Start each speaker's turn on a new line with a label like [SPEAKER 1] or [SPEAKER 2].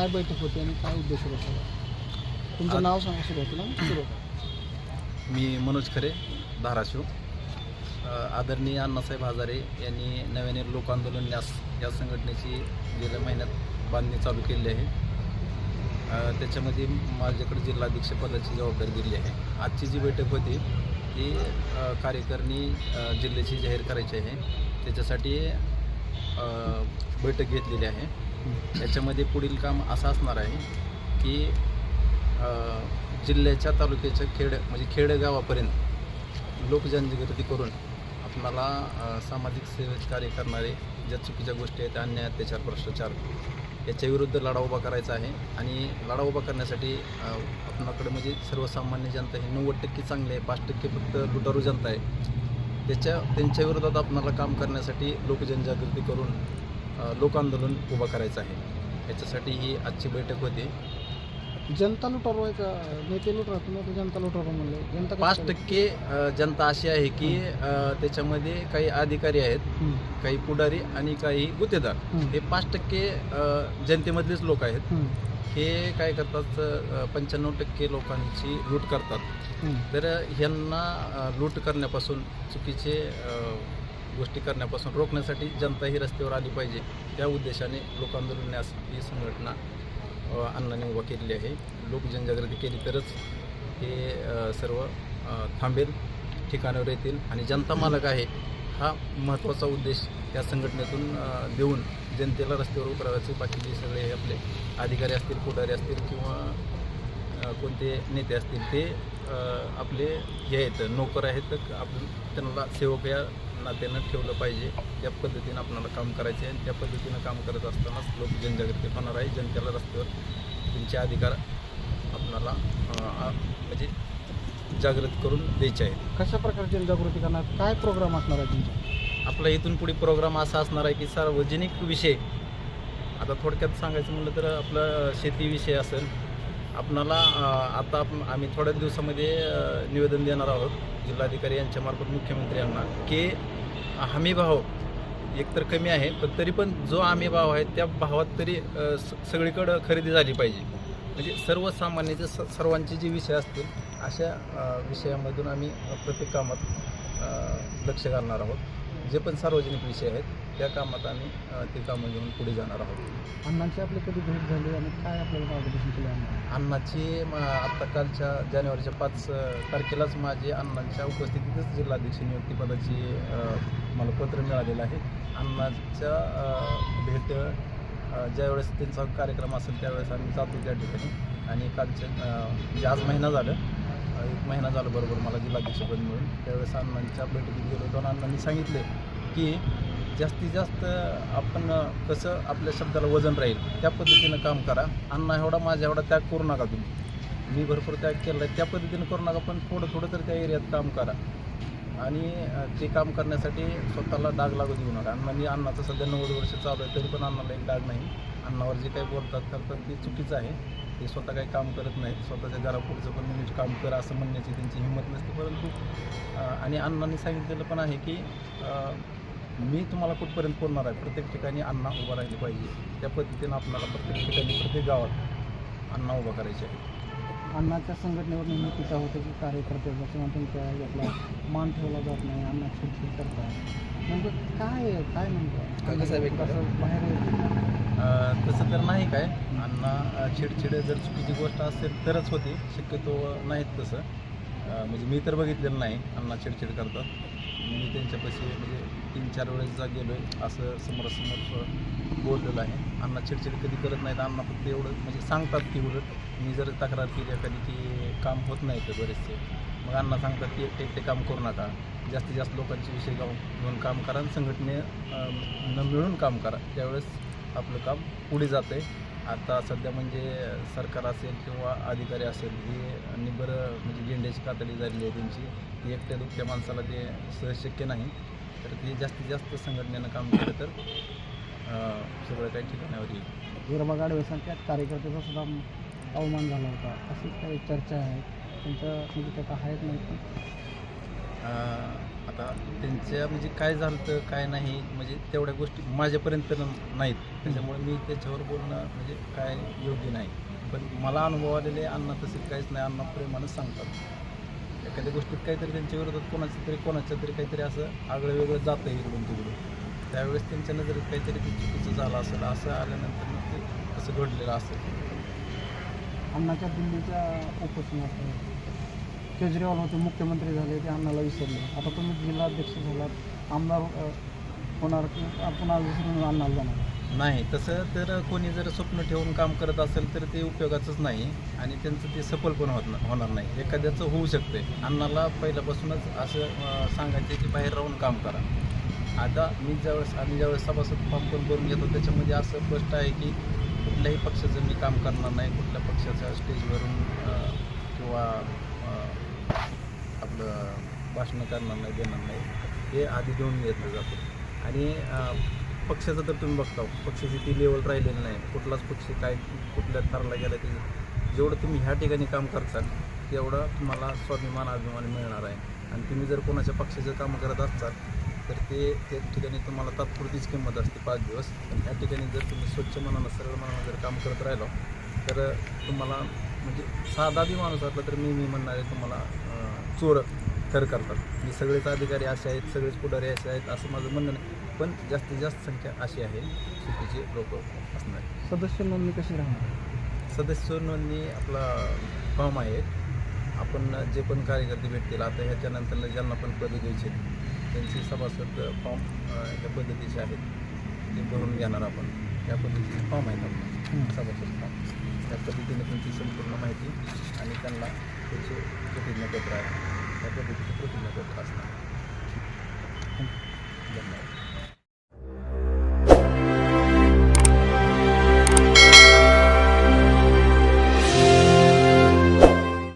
[SPEAKER 1] काय बैठक होती आणि काय उद्देश होता? तुमचं नाव सांगा सुरुवातीला. सुरू करा.
[SPEAKER 2] मी मनोज खरे धाराशिव. आदरणीय अण्णासाहेब हजारे यांनी नव्याने लोक आंदोलन न्यास या संघटनेची गेल्या महिन्यात बांधणी चालू केली आहे. त्याच्यामध्ये माझ्याकडे जिल्हाध्यक्ष पदाची जबाबदारी दिली आहे. आजची जी बैठक होती ती कार्यकारिणी जिल्ह्याची जाहीर करायची आहे. त्याच्यासाठी बैठक घेतलेली आहे. याच्यामध्ये पुढील काम असं असणार आहे की जिल्ह्याच्या तालुक्याच्या खेड म्हणजे खेडेगावापर्यंत लोकजनजागृती करून आपणाला सामाजिक सेवेत कार्य करणारे ज्या चुकीच्या गोष्टी आहेत अन्याय अत्याचार भ्रष्टाचार याच्या विरुद्ध लढा उभा करायचा आहे. आणि लढा उभा करण्यासाठी आपणाकडे म्हणजे सर्वसामान्य जनता ही नव्वद टक्के चांगली आहे पाच टक्के फक्त लुटारू जनता आहे. त्याच्या त्यांच्या विरोधात आपणाला काम करण्यासाठी लोकजनजागृती करून लोकांदोलन उभं करायचं आहे. याच्यासाठी ही आजची बैठक होती.
[SPEAKER 1] जनता लुटारो आहे का? नेते लुटारो तुम्ही जनता लुटारो म्हणले. जनता
[SPEAKER 2] पाच? टक्के जनता अशी आहे की त्याच्यामध्ये काही अधिकारी आहेत काही पुढारी आणि काही गुत्तेदार. हे पाच टक्के जनतेमधलेच लोक आहेत. हे काय करतात पंच्याण्णव टक्के लोकांची लूट करतात. तर ह्यांना लूट करण्यापासून चुकीचे गोष्टी करण्यापासून रोखण्यासाठी जनता ही रस्त्यावर आली पाहिजे. त्या उद्देशाने लोक ही संघटना अ, उभा केलेली आहे. लोक जनजागृती केली तरच हे सर्व थांबेल ठिकाणावर येतील आणि जनता मालक आहे हा महत्त्वाचा उद्देश या संघटनेतून देऊन जनतेला रस्त्यावर उतरावायचे बाकीचे सगळे हे आपले अधिकारी असतील पुढारी असतील किंवा कोणते नेते असतील ते आपले हे आहेत नोकर आहेत तर आपण त्यांना सेवक या नात्यानं ठेवलं पाहिजे. त्या पद्धतीनं आपल्याला काम करायचे आहे आणि त्या पद्धतीनं काम करत असतानाच लोक जनजागृती होणार आहे. जनतेला रस्त्यावर त्यांचे अधिकार आपणाला म्हणजे जागृत करून द्यायचे आहेत.
[SPEAKER 1] कशा प्रकारे जनजागृती करणार? काय प्रोग्राम असणार आहे तुमचा?
[SPEAKER 2] आपला इथून पुढे प्रोग्राम असा असणार आहे की सार्वजनिक विषय. आता थोडक्यात सांगायचं म्हटलं तर आपलं शेतीविषय असेल आपणाला आता आम्ही थोड्याच दिवसामध्ये निवेदन देणार आहोत जिल्हाधिकारी यांच्यामार्फत मुख्यमंत्री यांना की हमी भाव एकतर कमी आहे पण तरी पण जो आम्ही भाव आहे त्या भावात तरी स- सगळीकडं खरेदी झाली पाहिजे. म्हणजे सर्वसामान्याचे स सर्वांचे जे विषय असतील अशा विषयामधून आम्ही प्रत्येक कामात लक्ष घालणार आहोत. जे पण सार्वजनिक विषय आहेत त्या कामात आम्ही अ, ते कामं घेऊन पुढे जाणार आहोत.
[SPEAKER 1] अण्णांची आपली कधी भेट झाली आणि काय आपल्याला मार्गदर्शन केलं अण्णा
[SPEAKER 2] अण्णाची म, आत्ता कालच्या जानेवारीच्या पाच अ, तारखेलाच माझी अण्णांच्या उपस्थितीतच जिल्हाध्यक्ष नियुक्तीपदाची अ, मला पत्र मिळालेलं आहे. अण्णाच्या अ, भेट अ, ज्यावेळेस त्यांचा कार्यक्रम असेल त्यावेळेस आम्ही जातो त्या ठिकाणी. आणि कालच्या अ, म्हणजे आज महिना झालं एक महिना झाला बरोबर मला जिल्हाध्यक्षपद मिळून. त्यावेळेस अण्णांच्या बैठकीत गेलो होतो आणि अण्णांनी सांगितले की जास्तीत जास्त आपण कसं आपल्या शब्दाला वजन राहील त्या पद्धतीनं काम करा. अण्णा एवढा माझ्या एवढा त्याग करू नका तुम्ही. मी भरपूर त्याग केला आहे त्या पद्धतीनं करू नका पण थोडं थोडं तर त्या एरियात काम करा. आणि ते काम करण्यासाठी स्वतःला डाग लागू देऊ नका. अण्णांनी अण्णाचं सध्या नव्वद वर्ष चालू आहे तरी पण अण्णाला एक डाग नाही. अण्णावर जे काही बोलतात तर ते चुकीचं आहे. ते स्वतः काही काम करत नाहीत. स्वतःच्या घरापुढचं पण नीट काम कर असं म्हणण्याची त्यांची हिंमत नसते. परंतु आणि अण्णांनी सांगितलेलं पण आहे की मी तुम्हाला कुठपर्यंत बोलणार आहे? प्रत्येक ठिकाणी अण्णा उभा राहिले पाहिजे. त्या पद्धतीनं आपल्याला प्रत्येक ठिकाणी प्रत्येक गावात अण्णा उभा करायचे आहे
[SPEAKER 1] अण्णाच्या संघटनेवर नेहमी टीका होते की कार्यकर्त्याचा किंवा तुमच्या यातला मान ठेवला जात नाही अण्णा चिडचिड करतात. नेमकं काय? काय म्हणतो असं बाहेर
[SPEAKER 2] तसं तर नाही काय. अण्णा अ, चिडचिड जर चुकीची गोष्ट असेल तरच होते. शक्यतो नाहीत तसं. म्हणजे मी तर बघितलेलं नाही अण्णा चिडचिड करतात. मी त्यांच्यापाशी म्हणजे तीन चार वेळेस जा गेलो आहे असं समोरासमोर बोललेलं आहे. अण्णा चिडचिड कधी करत नाहीत. अण्णा फक्त एवढं म्हणजे सांगतात की उलट मी जर तक्रार केली एखादी की काम होत नाही तर बरेचसे. मग अण्णा सांगतात की एकटे एकटे काम करू नका. जास्तीत जास्त लोकांचे विषय गाव घेऊन काम करा आणि संघटने न मिळून काम करा. त्यावेळेस आपलं काम पुढे जातं आहे आता सध्या म्हणजे सरकार असेल किंवा अधिकारी असेल हे निबर म्हणजे गेंड्याची कातडी झालेली आहे त्यांची ती एकट्या दुखत्या माणसाला ते सहज शक्य नाही. तर ते जास्तीत जास्त संघटनेनं काम केलं तर सगळं काही ठिकाणावर येईल.
[SPEAKER 1] गाडवेसारख्या कार्यकर्त्याचा सुद्धा अवमान झाला होता. अशी काही चर्चा आहे? त्यांच्या म्हणजे त्याचा आहेत नाही
[SPEAKER 2] अं, आता त्यांच्या म्हणजे काय झालं काय नाही म्हणजे तेवढ्या गोष्टी माझ्यापर्यंत न- नाहीत. त्याच्यामुळे मी त्याच्यावर बोलणं म्हणजे काय योग्य नाही. पण मला अनुभव आलेले अण्णा तसे काहीच नाही. अण्णा प्रेमानंच सांगतात. एखाद्या गोष्टीत काहीतरी त्यांच्या विरोधात कोणाचं तरी कोणाच्या तरी काहीतरी असं आगळं वेगळं जातं इकडून तिकडून त्यावेळेस त्यांच्या नजरेत काहीतरी ते चुकीचं झालं असेल असं आल्यानंतर मग ते असं घडलेलं असेल.
[SPEAKER 1] अण्णाच्या दिल्लीच्या उपोषणात केजरीवाल होते मुख्यमंत्री झाले ते अण्णाला विसरले. आता तुम्ही जिल्हाध्यक्ष झालात. आमदार अ, होणार की पुन्हा विसरून अण्णाला जाणार?
[SPEAKER 2] नाही तसं तर कोणी जर स्वप्न ठेवून काम करत असेल तर ते उपयोगाचंच नाही आणि त्यांचं ते सफल पण होत न- होणार नाही. एखाद्याचं होऊ शकते अण्णाला पहिल्यापासूनच असं अं, सांगायचं की बाहेर राहून काम करा. आता मी ज्यावेळेस आम्ही ज्यावेळेस सभासद फॉर्म पण भरून घेतो त्याच्यामध्ये असं स्पष्ट आहे की कुठल्याही पक्षाचं मी काम करणार नाही. कुठल्या पक्षाच्या स्टेजवरून किंवा आपलं भाषणं करणार नाही देणार नाही. हे आधी घेऊन घेतलं जातं. आणि पक्षाचं तर तुम्ही बघता पक्षाची ती लेवल राहिलेली नाही. कुठलाच पक्ष काय कुठल्या थरला गेला ते जेवढं तुम्ही ह्या ठिकाणी काम करताल तेवढं तुम्हाला स्वाभिमान अभिमान मिळणार आहे. आणि तुम्ही जर कोणाच्या पक्षाचं काम करत असाल तर ते त्या ठिकाणी तुम्हाला तात्पुरतीच किंमत असते पाच दिवस. पण ह्या ठिकाणी जर तुम्ही स्वच्छ मनानं सरळ मनानं जर काम करत राहिलो तर तुम्हाला म्हणजे साधा बी माणूस असला तर मी मी म्हणणारे तुम्हाला चोर खरं करतात. मी सगळेच अधिकारी असे आहेत सगळेच पुढारी असे आहेत असं माझं म्हणणं नाही. पण जास्तीत जास्त संख्या अशी आहे चुकीचे लोक असणार.
[SPEAKER 1] सदस्य नोंदणी कशी राहणार?
[SPEAKER 2] सदस्य नोंदणी आपला फॉर्म आहे. आपण जे पण कार्यकर्ते भेटतील आता ह्याच्यानंतर ज्यांना पण पदं घ्यायचे त्यांचे सभासद फॉर्म ज्या पद्धतीचे आहेत ते भरून घेणार आपण. त्या पद्धतीचे फॉर्म आहेत
[SPEAKER 1] आपण
[SPEAKER 2] सभासद फॉर्म त्या पद्धतीने त्यांची संपूर्ण माहिती आणि त्यांना त्याचे प्रतिज्ञापत्र आहे. त्या पद्धतीचे प्रतिज्ञापत्र असणार. धन्यवाद.